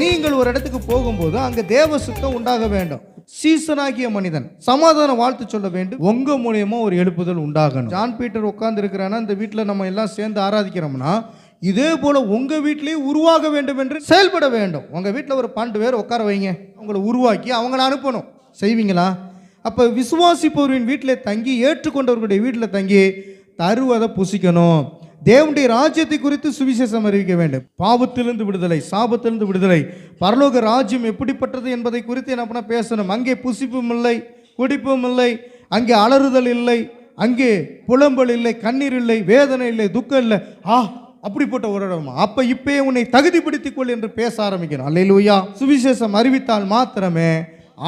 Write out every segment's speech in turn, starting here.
நீங்கள் ஒரு இடத்துக்கு போகும்போது அங்கே தேவ சுத்தம் உண்டாக வேண்டும். சீசனாகிய மனிதன் சமாதான வாழ்த்து சொல்ல வேண்டும். உங்க மூலியமா ஒரு எழுப்புதல் உண்டாகணும். ஜான் பீட்டர் உட்கார்ந்து இருக்கிறான்னா இந்த வீட்டில் நம்ம எல்லாம் சேர்ந்து ஆராதிக்கிறோம்னா இதே போல உங்க வீட்டிலேயே உருவாக வேண்டும் என்று செயல்பட வேண்டும். உங்க வீட்டில் ஒரு பன்னெண்டு பேர் உட்கார வைங்க. அவங்கள உருவாக்கி அவங்கள அனுப்பணும். செய்வீங்களா? அப்போ விசுவாசிப்பவரின் வீட்டில் தங்கி ஏற்றுக்கொண்டவர்களுடைய வீட்டில் தங்கி தருவதை புசிக்கணும். தேவனுடைய ராஜ்யத்தை குறித்து சுவிசேஷம் அறிவிக்க வேண்டும். பாவத்திலிருந்து விடுதலை சாபத்திலிருந்து விடுதலை. பரலோக ராஜ்யம் எப்படிப்பட்டது என்பதை குறித்து என்ன பண்ண பேசணும். அங்கே புசிப்பும் இல்லை குடிப்பும் இல்லை அங்கே அலறுதல் இல்லை அங்கே புலம்பல் இல்லை கண்ணீர் இல்லை வேதனை இல்லை துக்கம் இல்லை. ஆ அப்படிப்பட்ட ஒரு இடம். அப்ப இப்பயே உன்னை தகுதிப்படுத்திக் கொள் என்று பேச ஆரம்பிக்கணும். அல்லையிலூயா சுவிசேஷம் அறிவித்தால் மாத்திரமே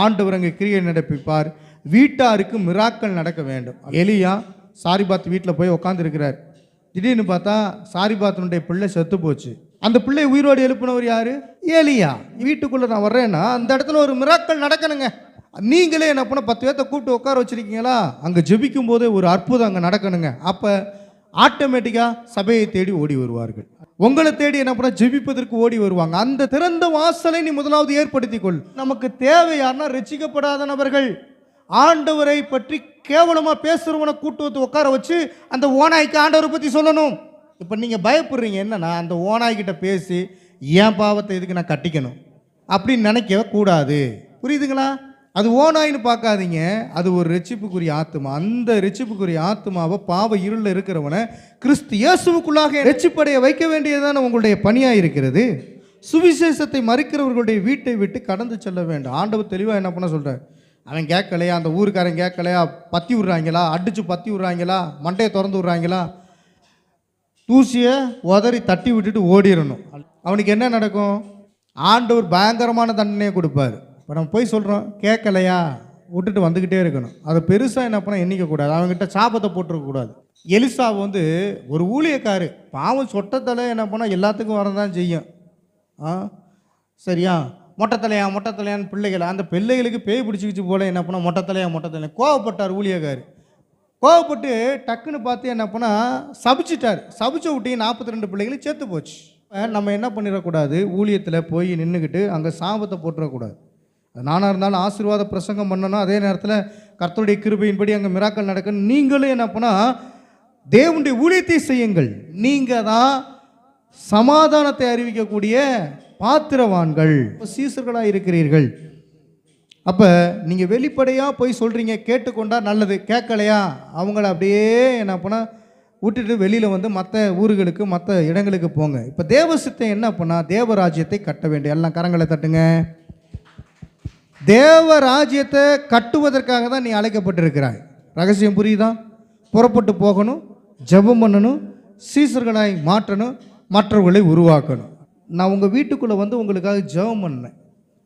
ஆண்டவர் அங்கே கிரியை நடப்பிப்பார். வீட்டாருக்கு மிராக்கள் நடக்க வேண்டும். எலியா சாரிபாத் வீட்டில் போய் உட்காந்துருக்கிறார் திடீர்னு பார்த்தா சாரிபாத்தனுடைய பிள்ளை செத்து போச்சு. அந்த பிள்ளை உயிரோடு எழுப்பினவர் யாரு? ஏலியா. வீட்டுக்குள்ளே நான் வர்றேன்னா அந்த இடத்துல ஒரு மிராக்கள் நடக்கணுங்க. நீங்களே என்ன பண்ண பத்து பேர்த்த கூப்பிட்டு உட்கார வச்சுருக்கீங்களா? அங்கே ஜெபிக்கும் போதே ஒரு அற்புதம் அங்கே நடக்கணுங்க. அப்போ ஆட்டோமேட்டிக்காக சபையை தேடி ஓடி வருவார்கள். உங்களை தேடி என்ன பண்ண ஜெபிப்பதற்கு ஓடி வருவாங்க. அந்த திறந்த வாசலை நீ முதலாவது ஏற்படுத்திக் கொள். நமக்கு தேவை யாருன்னா ரசிக்கப்படாத நபர்கள். ஆண்டவரை பற்றி கேவலமாக பேசுகிறவனை கூட்டு வந்து உட்கார வச்சு அந்த ஓனாய்க்கு ஆண்டவரை பற்றி சொல்லணும். இப்போ நீங்கள் பயப்படுறீங்க என்னன்னா அந்த ஓனாய்கிட்ட பேசி ஏன் பாவத்தை எதுக்கு நான் கட்டிக்கணும்? அப்படின்னு நினைக்கவே கூடாது. புரியுதுங்களா? அது ஓனாயின்னு பார்க்காதீங்க. அது ஒரு ரட்சிப்புக்குரிய ஆத்மா அந்த ரட்சிப்புக்குரிய ஆத்மாவை பாவ இருளில் இருக்கிறவனை கிறிஸ்து இயேசுவுக்குள்ளாக ரட்சிப்படைய வைக்க வேண்டியதான உங்களுடைய பணியாக இருக்கிறது? சுவிசேஷத்தை மறுக்கிறவர்களுடைய வீட்டை விட்டு கடந்து செல்ல வேண்டும். ஆண்டவர் தெளிவாக என்ன பண்ண சொல்கிறார் அவன் கேட்கலையா? அந்த ஊருக்காரன் கேட்கலையா? பத்தி விட்றாங்களா? அடித்து பத்தி விட்றாங்களா? மண்டையை திறந்து விட்றாங்களா? தூசியை உதறி தட்டி விட்டுட்டு ஓடிடணும். அவனுக்கு என்ன நடக்கும்? ஆண்டவர் பயங்கரமான தண்டனையை கொடுப்பார். இப்போ நம்ம போய் சொல்கிறோம் கேட்கலையா? விட்டுட்டு வந்துக்கிட்டே இருக்கணும். அதை பெருசாக என்ன பண்ணால் எண்ணிக்கக்கூடாது அவங்ககிட்ட சாபத்தை போட்டுருக்கக்கூடாது எலிசா வந்து ஒரு ஊழியக்காரு. பாவம் சொட்டத்தலை என்ன பண்ணால் எல்லாத்துக்கும் வரதான் செய்யும். ஆ? சரியா? மொட்டத்தலையா மொட்டத்தலையான்னு பிள்ளைகள் அந்த பிள்ளைகளுக்கு பேய் பிடிச்சிக்கிச்சு போல என்ன பண்ணால் மொட்டத்தலையா மொட்டத்தலையா. கோவப்பட்டார் ஊழியக்கார். கோவப்பட்டு டக்குன்னு பார்த்து என்ன பண்ணால் சபிச்சிட்டார். சபிச்ச விட்டி நாற்பத்தி ரெண்டு பிள்ளைகளும் செத்து போச்சு நம்ம என்ன பண்ணிடக்கூடாது? ஊழியத்தில் போய் நின்றுக்கிட்டு அங்கே சாபத்தை போட்டுறக்கூடாது. நானாக இருந்தாலும் ஆசீர்வாத பிரசங்கம் பண்ணணும். அதே நேரத்தில் கர்த்தருடைய கிருபையின்படி அங்கே மிராக்கள் நடக்கணும் நீங்களும் என்ன பண்ணால் தேவனுடைய ஊழியத்தை செய்யுங்கள். நீங்கள் தான் சமாதானத்தை அறிவிக்கக்கூடிய பாத்திரவான்கள். சீசர்களாக இருக்கிறீர்கள். அப்போ நீங்கள் வெளிப்படையாக போய் சொல்கிறீங்க கேட்டுக்கொண்டா நல்லது கேட்கலையா? அவங்கள அப்படியே என்ன பண்ணால் விட்டுட்டு வெளியில் வந்து மற்ற ஊர்களுக்கு மற்ற இடங்களுக்கு போங்க. இப்போ தேவசித்தம் என்ன பண்ணால் தேவராஜ்யத்தை கட்ட வேண்டும். எல்லாம் கரங்களை தட்டுங்க. தேவராஜ்யத்தை கட்டுவதற்காக தான் நீ அழைக்கப்பட்டிருக்கிறாய். ரகசியம் புரியுதா? புறப்பட்டு போகணும் ஜெபம் பண்ணணும் சீசர்களாய் மாற்றணும் மற்றவர்களை உருவாக்கணும். நான் உங்கள் வீட்டுக்குள்ளே வந்து உங்களுக்காக ஜெபம் பண்ணேன்.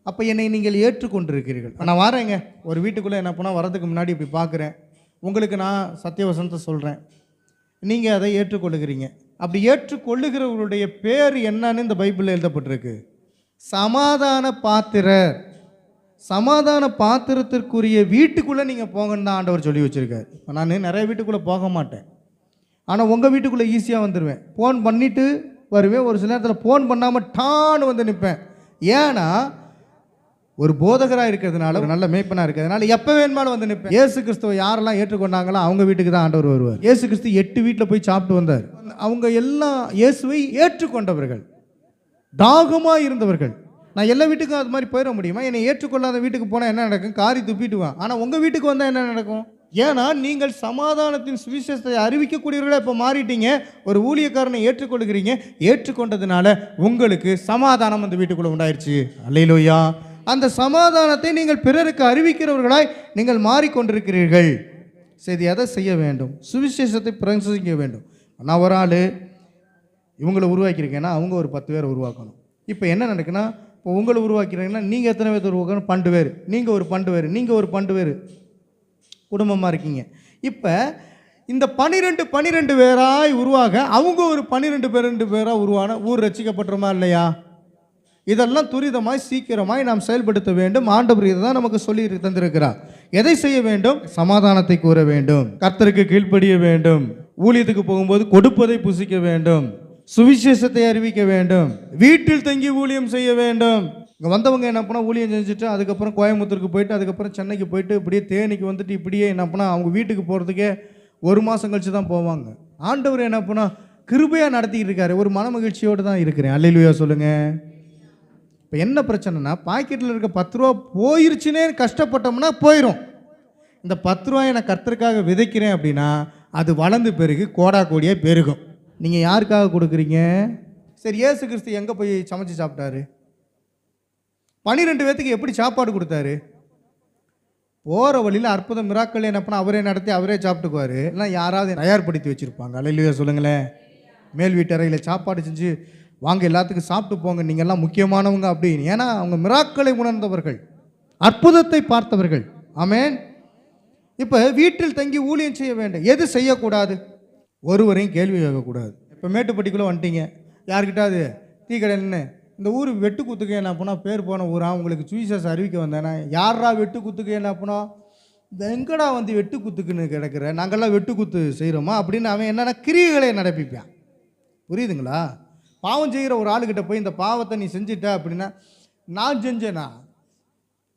அப்போ என்னை நீங்கள் ஏற்றுக்கொண்டிருக்கிறீர்கள். நான் வரேங்க ஒரு வீட்டுக்குள்ளே என்ன பண்ணால் வரதுக்கு முன்னாடி இப்படி பார்க்குறேன் உங்களுக்கு நான் சத்தியவசனத்தை சொல்கிறேன் நீங்கள் அதை ஏற்றுக்கொள்ளுகிறீங்க. அப்படி ஏற்றுக்கொள்ளுகிறவர்களுடைய பேர் என்னன்னு இந்த பைபிளில் எழுதப்பட்டிருக்கு. சமாதான பாத்திரர். சமாதான பாத்திரத்திற்குரிய வீட்டுக்குள்ளே நீங்கள் போங்கன்னு தான் ஆண்டவர் சொல்லி வச்சுருக்காரு. இப்போ நான் நிறைய வீட்டுக்குள்ளே போக மாட்டேன். ஆனால் உங்கள் வீட்டுக்குள்ளே ஈஸியாக வந்துடுவேன் ஃபோன் பண்ணிவிட்டு வருவேன். ஒரு சில நேரத்தில் ஃபோன் பண்ணாமல் டான்னு வந்து நிற்பேன் ஏன்னா ஒரு போதகராக இருக்கிறதுனால ஒரு நல்ல மேய்ப்பனாக இருக்கிறதுனால எப்போ வேணுமாலும் வந்து நிற்பேன் ஏசு கிறிஸ்துவ யாரெல்லாம் ஏற்றுக்கொண்டாங்களோ அவங்க வீட்டுக்கு தான் ஆண்டவர் வருவார். ஏசு கிறிஸ்து எட்டு வீட்டில் போய் சாப்பிட்டு வந்தார். அவங்க எல்லாம் இயேசுவை ஏற்றுக்கொண்டவர்கள். தாகமாக இருந்தவர்கள். நான் எல்லா வீட்டுக்கும் அது மாதிரி போயிட முடியுமா? என்னை ஏற்றுக்கொள்ளாத வீட்டுக்கு போனால் என்ன நடக்கும்? காரி துப்பிட்டுவான் ஆனால் உங்கள் வீட்டுக்கு வந்தால் என்ன நடக்கும்? ஏன்னா நீங்கள் சமாதானத்தின் சுவிசேஷத்தை அறிவிக்கக்கூடியவர்களாக இப்போ மாறிட்டீங்க. ஒரு ஊழியக்காரனை ஏற்றுக்கொள்கிறீங்க. ஏற்றுக்கொண்டதுனால உங்களுக்கு சமாதானம் அந்த வீட்டுக்குள்ளே உண்டாயிருச்சு. அல்லையிலோயா அந்த சமாதானத்தை நீங்கள் பிறருக்கு அறிவிக்கிறவர்களாய் நீங்கள் மாறிக்கொண்டிருக்கிறீர்கள். சரி அதை செய்ய வேண்டும்? சுவிசேஷத்தை பிரசங்கிக்க வேண்டும். நான் ஒரு ஆள். இவங்களை உருவாக்கியிருக்கேன்னா அவங்க ஒரு பத்து பேரை உருவாக்கணும். இப்போ என்ன நடக்குன்னா இப்போ உங்களை உருவாக்கிறீங்கன்னா நீங்கள் எத்தனை பேர் உருவாக்கணும்? பண்டு பேர். நீங்கள் ஒரு பண்டு பேர். நீங்கள் ஒரு பண்டு பேர். குடும்பமாக இருக்கீங்க. இப்போ இந்த பனிரெண்டு பனிரெண்டு பேராய் உருவாக அவங்க ஒரு பன்னிரெண்டு பன்னிரெண்டு பேராக உருவான ஊர் ரசிக்கப்பட்டுருமா இல்லையா? இதெல்லாம் துரிதமாய் சீக்கிரமாய் நாம் செயல்படுத்த வேண்டும். ஆண்டவர் இதை தான் நமக்கு சொல்லி தந்திருக்கிறார். எதை செய்ய வேண்டும்? சமாதானத்தை கூற வேண்டும். கர்த்தருக்கு கீழ்ப்படிய வேண்டும். ஊழியத்துக்கு போகும்போது கொடுப்பதை புசிக்க வேண்டும். சுவிசேஷத்தை அறிவிக்க வேண்டும். வீட்டில் தங்கி ஊழியம் செய்ய வேண்டும். இங்கே வந்தவங்க என்ன பண்ணால் ஊழியம் செஞ்சுட்டு அதுக்கப்புறம் கோயம்புத்தூருக்கு போயிட்டு அதுக்கப்புறம் சென்னைக்கு போயிட்டு இப்படியே தேனிக்கு வந்துட்டு இப்படியே என்ன பண்ணால் அவங்க வீட்டுக்கு போகிறதுக்கே ஒரு மாதம் கழிச்சு தான் போவாங்க. ஆண்டவர் என்ன பண்ணால் கிருபையாக நடத்திக்கிட்டு இருக்காரு. ஒரு மன மகிழ்ச்சியோடு தான் இருக்கிறேன். அல்லையிலுயா சொல்லுங்கள் இப்போ என்ன பிரச்சனைனா பாக்கெட்டில் இருக்க பத்து ரூபா போயிருச்சுனே கஷ்டப்பட்டோம்னா போயிடும் இந்த பத்து ரூபாயை நான் கர்த்தருக்காக விதைக்கிறேன் அப்படின்னா அது வளர்ந்து பெருகு கோடா கோடியாக பெருகும். நீங்கள் யாருக்காக கொடுக்குறீங்க? சரி ஏசு கிறிஸ்து எங்கே போய் சமைச்சு சாப்பிட்டாரு? பன்னிரெண்டு பேர்த்துக்கு எப்படி சாப்பாடு கொடுத்தாரு? போகிற வழியில் அற்புதம் மிராக்கள் என்ன பண்ண அவரே நடத்தி அவரே சாப்பிட்டுக்குவார். எல்லாம் யாராவது தயார்படுத்தி வச்சுருப்பாங்க. அலையிலேயே சொல்லுங்களேன். மேல் வீட்டறையில் சாப்பாடு செஞ்சு வாங்க எல்லாத்துக்கும் சாப்பிட்டு போங்க. நீங்கள்லாம் முக்கியமானவங்க அப்படின்னு. ஏன்னா அவங்க மிராக்களை உணர்ந்தவர்கள். அற்புதத்தை பார்த்தவர்கள். ஆமேன். இப்போ வீட்டில் தங்கி ஊழியம் செய்ய வேண்டும். எது செய்யக்கூடாது? ஒருவரையும் கேள்வி கேட்கக்கூடாது. இப்போ மேட்டுப்பட்டிக்குள்ளே வந்துட்டீங்க. யார்கிட்டாவது டீ கடை இந்த ஊர் வெட்டு குத்துக்கு என்ன போனால் பேர் போன ஊரா? உங்களுக்கு சுவிசஸ் அறிவிக்க வந்தேனா? யாரா வெட்டு குத்துக்கு என்ன போனோம் இந்த எங்கடா வந்து வெட்டு குத்துக்குன்னு கிடக்கிற? நாங்கள்லாம் வெட்டு குத்து செய்கிறோமா அப்படின்னு அவன் என்னென்னா கிரியைகளை நடப்பிப்பான். புரியுதுங்களா? பாவம் செய்கிற ஒரு ஆளுக்கிட்ட போய் இந்த பாவத்தை நீ செஞ்சிட்ட அப்படின்னா நான் செஞ்சேனா?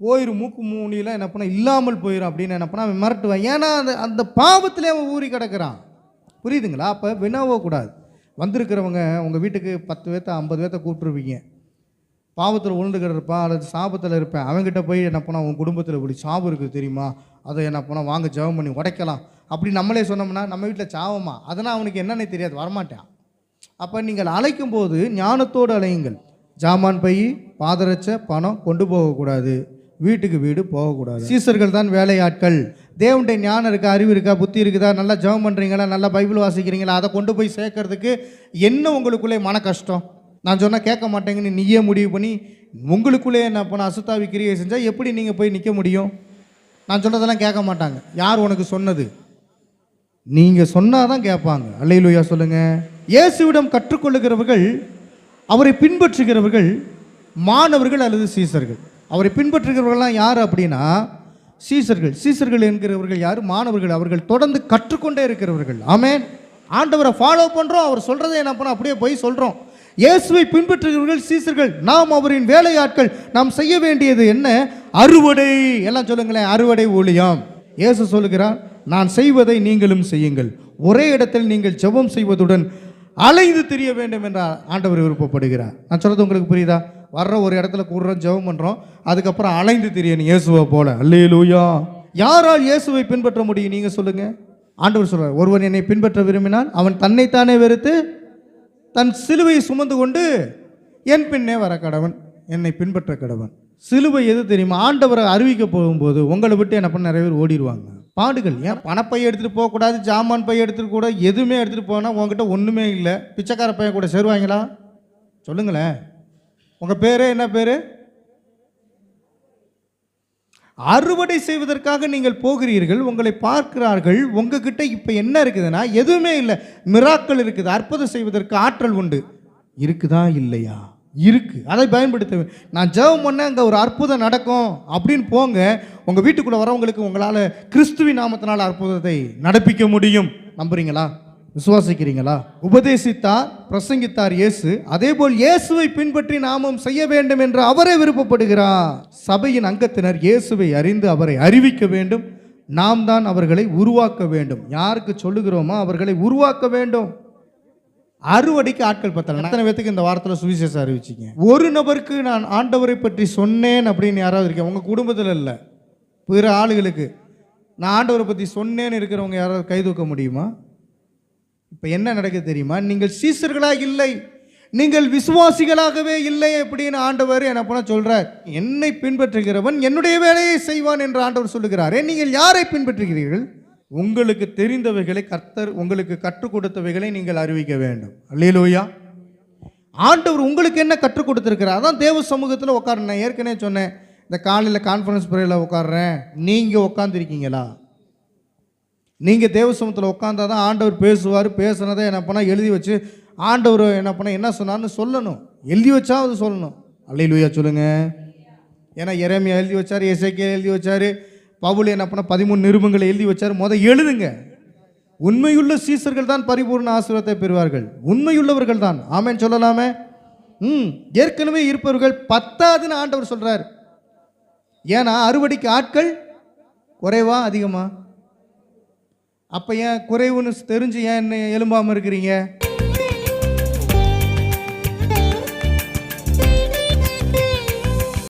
ஓயிரு மூக்கு மூணிலாம் என்ன பண்ண இல்லாமல் போயிடும் அப்படின்னு என்ன பண்ண அவன் மிரட்டுவான். ஏன்னா அந்த அந்த பாவத்திலே அவன் ஊறி கிடக்குறான். புரியுதுங்களா? அப்போ வினவ கூடாது. வந்திருக்கிறவங்க உங்கள் வீட்டுக்கு பத்து பேர்த்த ஐம்பது பேர்த்த கூப்பிட்ருப்பீங்க பாவத்தில் உழுந்துக்கிட்டு இருப்பான் அல்லது சாபத்தில் இருப்பேன். அவங்ககிட்ட போய் என்ன பண்ணால் உன் குடும்பத்தில் இப்படி சாபம் இருக்குது தெரியுமா? அதை என்ன பண்ணால் வாங்க ஜெபம் பண்ணி உடைக்கலாம். அப்படி நம்மளே சொன்னோம்னா நம்ம வீட்டில் சாவமா? அதனால் அவனுக்கு என்னன்னே தெரியாது வரமாட்டான். அப்போ நீங்கள் அழைக்கும் போது ஞானத்தோடு அலையுங்கள். ஜாமான் பை பாதரச்ச பணம் கொண்டு போகக்கூடாது. வீட்டுக்கு வீடு போகக்கூடாது. சீசர்கள் தான் வேலையாட்கள். தேவனுடைய ஞானம் இருக்கா அறிவு இருக்கா புத்தி இருக்குதா நல்லா ஜெபம் பண்ணுறீங்களா நல்லா பைபிள் வாசிக்கிறீங்களா அதை கொண்டு போய் சேர்க்கறதுக்கு என்ன உங்களுக்குள்ளே மன கஷ்டம்? நான் சொன்னால் கேட்க மாட்டேங்கன்னு நீயே முடிவு பண்ணி உங்களுக்குள்ளே என்ன பண்ண அசுத்தாவி கிரியை செஞ்சால் எப்படி நீங்கள் போய் நிற்க முடியும்? நான் சொன்னதெல்லாம் கேட்க மாட்டாங்க. யார் உனக்கு சொன்னது? நீங்கள் சொன்னால் தான் கேட்பாங்க. அல்லையிலுயா சொல்லுங்கள் இயேசுவிடம் கற்றுக்கொள்ளுகிறவர்கள் அவரை பின்பற்றுகிறவர்கள் மாணவர்கள் அல்லது சீசர்கள். அவரை பின்பற்றுகிறவர்கள்லாம் யார் அப்படின்னா சீசர்கள். சீசர்கள் என்கிறவர்கள் யார்? மாணவர்கள். அவர்கள் தொடர்ந்து கற்றுக்கொண்டே இருக்கிறவர்கள். ஆமேன். ஆண்டவரை ஃபாலோ பண்ணுறோம் அவர் சொல்கிறதை என்ன பண்ணோம்? அப்படியே போய் சொல்கிறோம் இயேசுவை பின்பற்றுகிறவர்கள் சீசர்கள். நாம் அவரின் வேலையாட்கள். நாம் செய்ய வேண்டியது என்ன? அறுவடை. எல்லாம் சொல்லுங்களேன் அறுவடை ஊழியம். இயேசு சொல்லுகிறார் நான் செய்வதை நீங்களும் செய்யுங்கள். ஒரே இடத்தில் நீங்கள் ஜெபம் செய்வதுடன் அலைந்து தெரிய வேண்டும் என்றார் ஆண்டவர் விருப்பப்படுகிறார். நான் சொல்கிறது உங்களுக்கு புரியுதா? வர்ற ஒரு இடத்துல கூடுறோம் ஜெபம் பண்ணுறோம் அதுக்கப்புறம் அலைந்து திரியணும் இயேசுவை போல. அல்லேலூயா. யாரால் இயேசுவை பின்பற்ற முடியும்? நீங்கள் சொல்லுங்க. ஆண்டவர் சொல்கிறார் ஒருவன் என்னை பின்பற்ற விரும்பினால் அவன் தன்னைத்தானே வெறுத்து தன் சிலுவையை சுமந்து கொண்டு என் பின்னே வர கடவன் என்னை பின்பற்ற கடவன். சிலுவை எது தெரியுமா? ஆண்டவரை அறிவிக்க போகும்போது உங்களை விட்டு என்ன பண்ண நிறைய பேர் ஓடிடுவாங்க. பாடுகள். ஏன்? பணப்பையை எடுத்துகிட்டு போகக்கூடாது ஜாமான் பையை எடுத்துகிட்டு கூட எதுவுமே எடுத்துகிட்டு போனால் உங்ககிட்ட ஒன்றுமே இல்லை. பிச்சைக்கார பையன் கூட சேருவாங்களா? சொல்லுங்களேன். உங்கள் பேர் என்ன பேர்? அறுவடை செய்வதற்காக நீங்கள் போகிறீர்கள் உங்களை பார்க்கிறார்கள். உங்ககிட்ட இப்போ என்ன இருக்குதுன்னா எதுவுமே இல்லை. மிராக்கள் இருக்குது. அற்புதம் செய்வதற்கு ஆற்றல் உண்டு. இருக்குதா இல்லையா? இருக்குது அதை பயன்படுத்த நான் ஜெபம் பண்ண அங்கே ஒரு அற்புதம் நடக்கும். அப்படின்னு போங்க. உங்கள் வீட்டுக்குள்ளே வரவங்களுக்கு உங்களால் கிறிஸ்துவி நாமத்தினால் அற்புதத்தை நடப்பிக்க முடியும். நம்புறீங்களா? விசுவாசிக்கிறீங்களா? உபதேசித்தார் பிரசங்கித்தார் இயேசு. அதேபோல் இயேசுவை பின்பற்றி நாமும் செய்ய வேண்டும் என்று அவரே விருப்பப்படுகிறார். சபையின் அங்கத்தினர் இயேசுவை அறிந்து அவரை அறிவிக்க வேண்டும். நாம் தான் அவர்களை உருவாக்க வேண்டும். யாருக்கு சொல்லுகிறோமோ அவர்களை உருவாக்க வேண்டும். அறுவடைக்கு ஆட்கள் பத்தல. எத்தனை பேத்துக்கு இந்த வாரத்தில் சுவிசேஷம் அறிவிச்சிங்க? ஒரு நபருக்கு நான் ஆண்டவரை பற்றி சொன்னேன் அப்படின்னு யாராவது இருக்கேன் உங்கள் குடும்பத்தில் இல்லை. பிற ஆளுகளுக்கு. நான் ஆண்டவரை பற்றி சொன்னேன்னு இருக்கிறவங்க யாராவது கை தூக்க முடியுமா? இப்போ என்ன நடக்குது தெரியுமா? நீங்கள் சீசர்களாக இல்லை. நீங்கள் விசுவாசிகளாகவே இல்லை அப்படின்னு ஆண்டவர் என்ன பண்ண சொல்கிறார் என்னை பின்பற்றுகிறவன் என்னுடைய வேலையை செய்வான் என்று ஆண்டவர் சொல்லுகிறாரே. நீங்கள் யாரை பின்பற்றுகிறீர்கள்? உங்களுக்கு தெரிந்தவைகளை கர்த்தர் உங்களுக்கு கற்றுக் கொடுத்தவைகளை நீங்கள் அறிவிக்க வேண்டும். அல்லையிலோயா ஆண்டவர் உங்களுக்கு என்ன கற்றுக் கொடுத்துருக்கிறார்? அதான் தேவ சமூகத்தில் உட்கார. நான் ஏற்கனவே சொன்னேன் இந்த காலையில் கான்ஃபரன்ஸ் பிறையில் உட்காடுறேன் நீங்கள் உட்காந்துருக்கீங்களா நீங்கள் தேவசமத்தில் உட்காந்தா தான் ஆண்டவர் பேசுவார் பேசுனதை என்ன பண்ணால் எழுதி வச்சு ஆண்டவர் என்ன பண்ண என்ன சொன்னார்னு சொல்லணும். எழுதி வச்சாவது சொல்லணும். அல்லையிலுயா சொல்லுங்கள் ஏன்னா இறைமையாக எழுதி வச்சார் எசேக்கியா எழுதி வச்சார். பவுல் என்ன பண்ண? பதிமூணு நிருபங்களை எழுதி வச்சார். முத எழுதுங்க. உண்மையுள்ள சீசர்கள் தான் பரிபூர்ண ஆசீர்வாதத்தை பெறுவார்கள். உண்மையுள்ளவர்கள் தான். ஆமென் சொல்லலாமே? ம் ஏற்கனவே இருப்பவர்கள் பத்தாதுன்னு ஆண்டவர் சொல்கிறார் ஏன்னா அறுவடைக்கு ஆட்கள் குறைவா அதிகமா? அப்போ ஏன் குறைவுன்னு தெரிஞ்சு ஏன் என்ன எழும்பாமல் இருக்கிறீங்க?